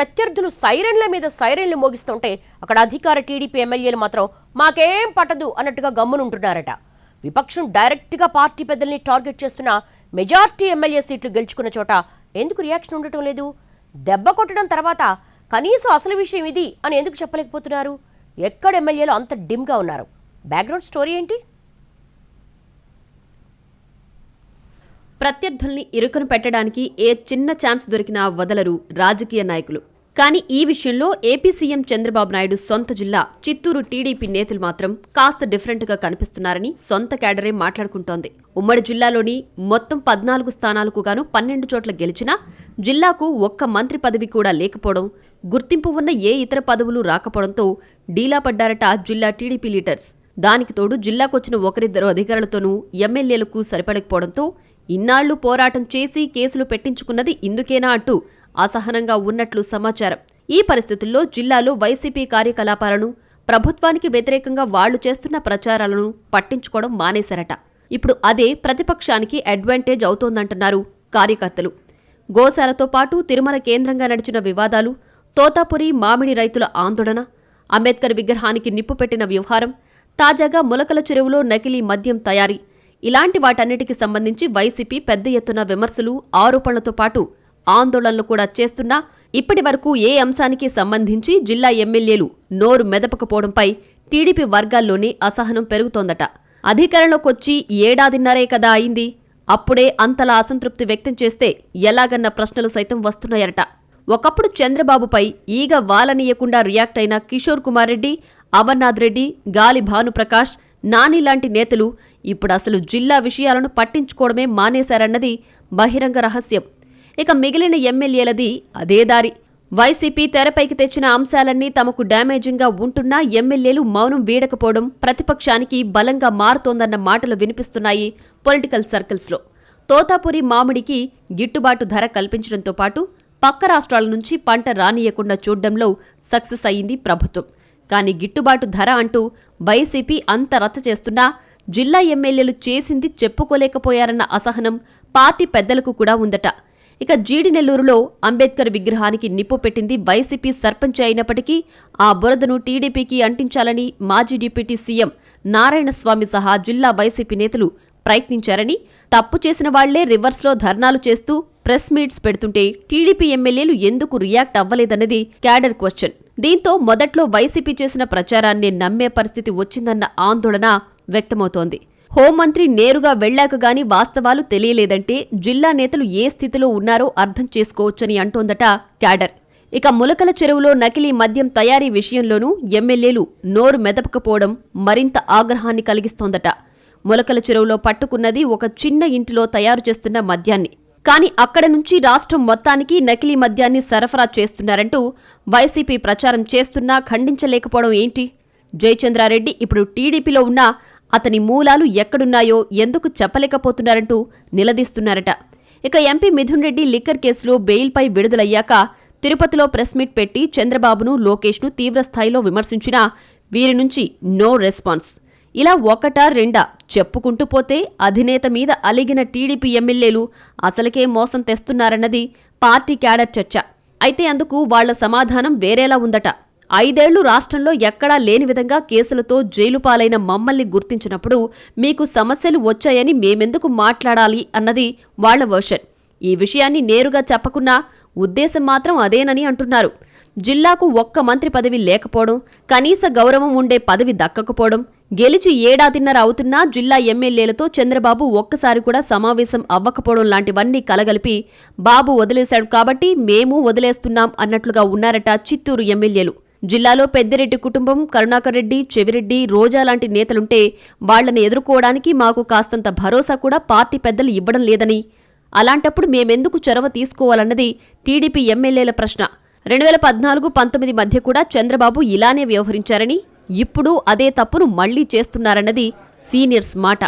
ప్రత్యర్థులు సైరన్ల మీద సైరన్లు మోగిస్తుంటే అక్కడ అధికార టీడీపీ ఎమ్మెల్యేలు మాత్రం మాకేం పట్టదు అన్నట్టుగా గమ్మునుంటున్నారట. విపక్షం డైరెక్ట్గా పార్టీ పెద్దల్ని టార్గెట్ చేస్తున్న మెజార్టీ ఎమ్మెల్యే సీట్లు గెలుచుకున్న చోట ఎందుకు రియాక్షన్ ఉండటం లేదు? దెబ్బ కొట్టడం తర్వాత కనీసం అసలు విషయం ఇది అని ఎందుకు చెప్పలేకపోతున్నారు? ఎక్కడ ఎమ్మెల్యేలు అంత డిమ్గా ఉన్నారు? బ్యాక్గ్రౌండ్ స్టోరీ ఏంటి? ప్రత్యర్థుల్ని ఇరుకును పెట్టడానికి ఏ చిన్న ఛాన్స్ దొరికినా వదలరు రాజకీయ నాయకులు. కానీ ఈ విషయంలో ఏపీ సీఎం చంద్రబాబు నాయుడు సొంత జిల్లా చిత్తూరు టీడీపీ నేతలు మాత్రం కాస్త డిఫరెంట్గా కనిపిస్తున్నారని సొంత క్యాడరే మాట్లాడుకుంటోంది. ఉమ్మడి జిల్లాలోని మొత్తం పద్నాలుగు స్థానాలకు గాను పన్నెండు చోట్ల గెలిచినా జిల్లాకు ఒక్క మంత్రి పదవి కూడా లేకపోవడం గుర్తింపు ఉన్న ఏ ఇతర పదవులు రాకపోవడంతో డీలా పడ్డారట జిల్లా టీడీపీ లీడర్స్. దానికి తోడు జిల్లాకొచ్చిన ఒకరిద్దరు అధికారులతోనూ ఎమ్మెల్యేలకు సరిపడకపోవడంతో ఇన్నాళ్ళు పోరాటం చేసి కేసులు పెట్టించుకున్నది ఇందుకేనా అంటూ అసహనంగా ఉన్నట్లు సమాచారం. ఈ పరిస్థితుల్లో జిల్లాలో వైసీపీ కార్యకలాపాలను ప్రభుత్వానికి వ్యతిరేకంగా వాళ్ళు చేస్తున్న ప్రచారాలను పట్టించుకోవడం మానేశారట. ఇప్పుడు అదే ప్రతిపక్షానికి అడ్వాంటేజ్ అవుతోందంటున్నారు కార్యకర్తలు. గోశాలతో పాటు తిరుమల కేంద్రంగా నడిచిన వివాదాలు తోతాపురి మామిడి రైతుల ఆందోళన అంబేద్కర్ విగ్రహానికి నిప్పు పెట్టిన వ్యవహారం తాజాగా ములకల చెరువులో నకిలీ మద్యం తయారీ ఇలాంటి వాటన్నిటికి సంబంధించి వైసీపీ పెద్ద ఎత్తున విమర్శలు ఆరోపణలతో పాటు ఆందోళనలు కూడా చేస్తున్నా ఇప్పటి వరకు ఏ అంశానికి సంబంధించి జిల్లా ఎమ్మెల్యేలు నోరు మెదపకపోవడంపై టీడీపీ వర్గాల్లోనే అసహనం పెరుగుతోందట. అధికారంలోకొచ్చి ఏడాదిన్నరే కదా అయింది. అప్పుడే అంతలా అసంతృప్తి వ్యక్తం చేస్తే ఎలాగన్న ప్రశ్నలు సైతం వస్తున్నాయట. ఒకప్పుడు చంద్రబాబుపై ఈగ వాలనీయకుండా రియాక్ట్ అయిన కిషోర్ కుమార్ రెడ్డి అమర్నాథ్ రెడ్డి గాలి భానుప్రకాష్ నాని లాంటి నేతలు ఇప్పుడు అసలు జిల్లా విషయాలను పట్టించుకోవడమే మానేశారన్నది బహిరంగ రహస్యం. ఇక మిగిలిన ఎమ్మెల్యేలది అదే దారి. వైసీపీ తెరపైకి తెచ్చిన అంశాలన్నీ తమకు డ్యామేజింగ్గా ఉంటున్నా ఎమ్మెల్యేలు మౌనం వీడకపోవడం ప్రతిపక్షానికి బలంగా మారుతోందన్న మాటలు వినిపిస్తున్నాయి పొలిటికల్ సర్కిల్స్లో. తోతాపురి మామిడికి గిట్టుబాటు ధర కల్పించడంతో పాటు పక్క రాష్ట్రాల నుంచి పంట రానియకుండా చూడ్డంలో సక్సెస్ అయింది ప్రభుత్వం. కానీ గిట్టుబాటు ధర అంటూ వైసీపీ అంత రచ్చ చేస్తున్నా జిల్లా ఎమ్మెల్యేలు చేసింది చెప్పుకోలేకపోయారన్న అసహనం పార్టీ పెద్దలకు కూడా ఉందట. ఇక జీడినెల్లూరులో అంబేద్కర్ విగ్రహానికి నిప్పు పెట్టింది వైసీపీ సర్పంచ్ అయినప్పటికీ ఆ బురదను టీడీపీకి అంటించాలని మాజీ డిప్యూటీ సీఎం నారాయణస్వామి సహా జిల్లా వైసీపీ నేతలు ప్రయత్నించారని తప్పు చేసిన వాళ్ళే రివర్స్లో ధర్నాలు చేస్తూ ప్రెస్ మీట్స్ పెడుతుంటే టీడీపీ ఎమ్మెల్యేలు ఎందుకు రియాక్ట్ అవ్వలేదన్నది క్యాడర్ క్వశ్చన్. దీంతో మొదట్లో వైసీపీ చేసిన ప్రచారాన్ని నమ్మే పరిస్థితి వచ్చిందన్న ఆందోళన వ్యక్తమవుతోంది. హోంమంత్రి నేరుగా వెళ్ళాక గాని వాస్తవాలు తెలియలేదంటే జిల్లా నేతలు ఏ స్థితిలో ఉన్నారో అర్థం చేసుకోవచ్చని అంటోందట క్యాడర్. ఇక ములకల చెరువులో నకిలీ మద్యం తయారీ విషయంలోనూ ఎమ్మెల్యేలు నోరు మెదపకపోవడం మరింత ఆగ్రహాన్ని కలిగిస్తోందట. ములకల చెరువులో పట్టుకున్నది ఒక చిన్న ఇంటిలో తయారు చేస్తున్న మద్యాన్ని. కానీ అక్కడ నుంచి రాష్ట్రం మొత్తానికి నకిలీ మద్యాన్ని సరఫరా చేస్తున్నారంటూ వైసీపీ ప్రచారం చేస్తున్నా ఖండించలేకపోవడం ఏంటి? జయచంద్రారెడ్డి ఇప్పుడు టీడీపీలో ఉన్నా అతని మూలాలు ఎక్కడున్నాయో ఎందుకు చెప్పలేకపోతున్నారంటూ నిలదీస్తున్నారట. ఇక ఎంపీ మిథున్ రెడ్డి లిక్కర్ కేసులో బెయిల్పై విడుదలయ్యాక తిరుపతిలో ప్రెస్ మీట్ పెట్టి చంద్రబాబును లోకేష్ను తీవ్రస్థాయిలో విమర్శించినా వీరి నుంచి నో రెస్పాన్స్. ఇలా ఒకటా రెండా చెప్పుకుంటూ పోతే అధినేత మీద అలిగిన టీడీపీ ఎమ్మెల్యేలు అసలకే మోసం తెస్తున్నారన్నది పార్టీ క్యాడర్ చర్చ. అయితే అందుకు వాళ్ళ సమాధానం వేరేలా ఉందట. ఐదేళ్ళు రాష్ట్రంలో ఎక్కడా లేని విధంగా కేసులతో జైలు పాలైన మమ్మల్ని గుర్తించినప్పుడు మీకు సమస్యలు వచ్చాయని మేమెందుకు మాట్లాడాలి అన్నది వాళ్ళ వర్షన్. ఈ విషయాన్ని నేరుగా చెప్పకున్నా ఉద్దేశం మాత్రం అదేనని అంటున్నారు. జిల్లాకు ఒక్క మంత్రి పదవి లేకపోవడం కనీస గౌరవం ఉండే పదవి దక్కకపోవడం గెలిచి ఏడాదిన్నర అవుతున్నా జిల్లా ఎమ్మెల్యేలతో చంద్రబాబు ఒక్కసారి కూడా సమావేశం అవ్వకపోవడం లాంటివన్నీ కలగలిపి బాబు వదిలేశాడు కాబట్టి మేము వదిలేస్తున్నాం అన్నట్లుగా ఉన్నారట చిత్తూరు ఎమ్మెల్యేలు. జిల్లాలో పెద్దిరెడ్డి కుటుంబం కరుణాకర్ రెడ్డి చెవిరెడ్డి రోజా లాంటి నేతలుంటే వాళ్ళను ఎదుర్కోవడానికి మాకు కాస్తంత భరోసా కూడా పార్టీ పెద్దలు ఇవ్వడం లేదని. అలాంటప్పుడు మేమెందుకు చొరవ తీసుకోవాలన్నది టీడీపీ ఎమ్మెల్యేల ప్రశ్న. రెండు వేల పద్నాలుగు పంతొమ్మిది మధ్య కూడా చంద్రబాబు ఇలానే వ్యవహరించారని ఇప్పుడు అదే తప్పును మళ్ళీ చేస్తున్నారన్నది సీనియర్స్ మాట.